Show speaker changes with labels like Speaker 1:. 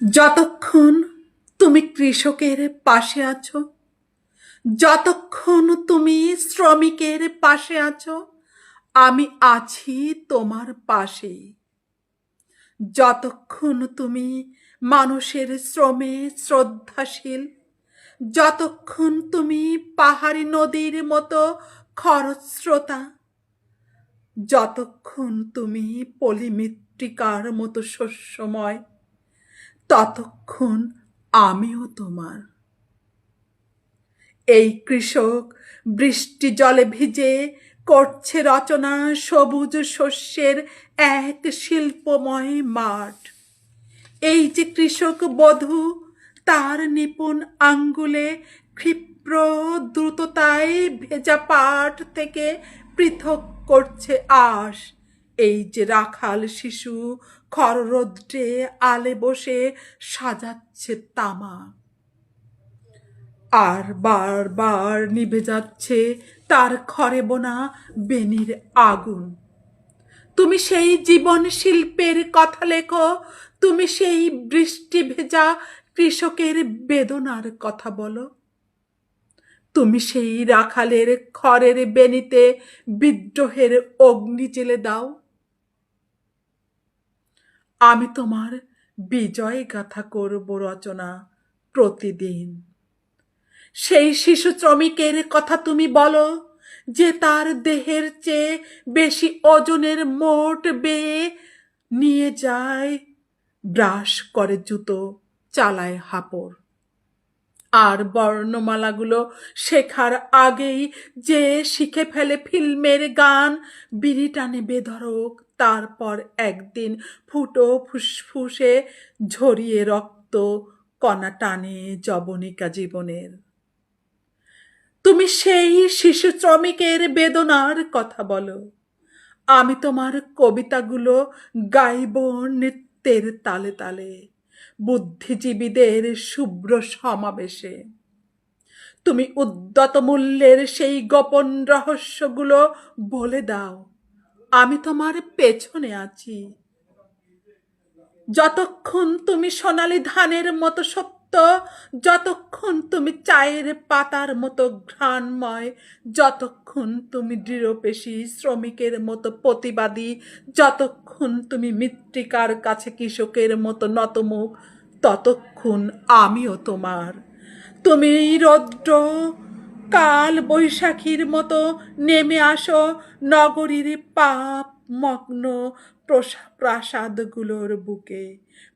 Speaker 1: যতক্ষণ তুমি কৃষকের পাশে আছো, যতক্ষণ তুমি শ্রমিকের পাশে আছো, আমি আছি তোমার পাশে। যতক্ষণ তুমি মানুষের শ্রমে শ্রদ্ধাশীল, যতক্ষণ তুমি পাহাড়ি নদীর মতো খরস্রোতা, যতক্ষণ তুমি পলিমৃত্তিকার মতো শস্যময় ততক্ষণ আমিও তোমার। এই কৃষক বৃষ্টি জলে ভিজে করছে রচনা সবুজ শস্যের এক শিল্পময় মাঠ। এই যে কৃষক বধূ, তার নিপুণ আঙ্গুলে ক্ষিপ্র দ্রুততায় ভেজা পাট থেকে পৃথক করছে আশ। এই যে রাখাল শিশু খররোদ্রে আলে বসে সাজাচ্ছে তামা। আর বারবার নিভে যাচ্ছে তার খরে বোনা বেনির আগুন। তুমি সেই জীবন শিল্পের কথা লেখো, তুমি সেই বৃষ্টি ভেজা কৃষকের বেদনার কথা বলো। তুমি সেই রাখালের খড়ের বেনিতে বিদ্রোহের অগ্নি জেলে দাও। আমি তোমার বিজয় গাথা করব রচনা প্রতিদিন। সেই শিশু শ্রমিকের কথা তুমি বলো, যে তার দেহের চেয়ে বেশি ওজনের মোট বেয়ে নিয়ে যায়, ব্রাশ করে জুতো, চালায় হাপড়। আর বর্ণমালাগুলো শেখার আগেই যে শিখে ফেলে ফিল্মের গান, বিড়ি টানে বেধরক তারপর একদিন ফুটো ফুসফুসে ঝরিয়ে রক্ত, কণা টানে জবনিকা জীবনের। তুমি সেই শিশু শ্রমিকের বেদনার কথা বলো। আমি তোমার কবিতাগুলো গাইব নৃত্যের তালে তালে। বুদ্ধিজীবীদের শুভ্র সমাবেশে। তুমি উদ্যত মূল্যের সেই গোপন রহস্যগুলো বলে দাও। আমি তোমার পেছনে আছি। যতক্ষণ তুমি সোনালি ধানের মতো সত্য যতক্ষণ তুমি চায়ের পাতার মতো ঘ্রাণময়, যতক্ষণ তুমি দৃঢ়পেশী শ্রমিকের মতো প্রতিবাদী, যতক্ষণ তুমি মৃত্তিকার কাছে কৃষকের মতো নতমুখ, ততক্ষণ আমিও তোমার। তুমি রৌদ্র, কাল বৈশাখীর মতো নেমে আসো নগরীর পাপ, মগ্ন প্রসা- প্রাসাদগুলোর বুকে।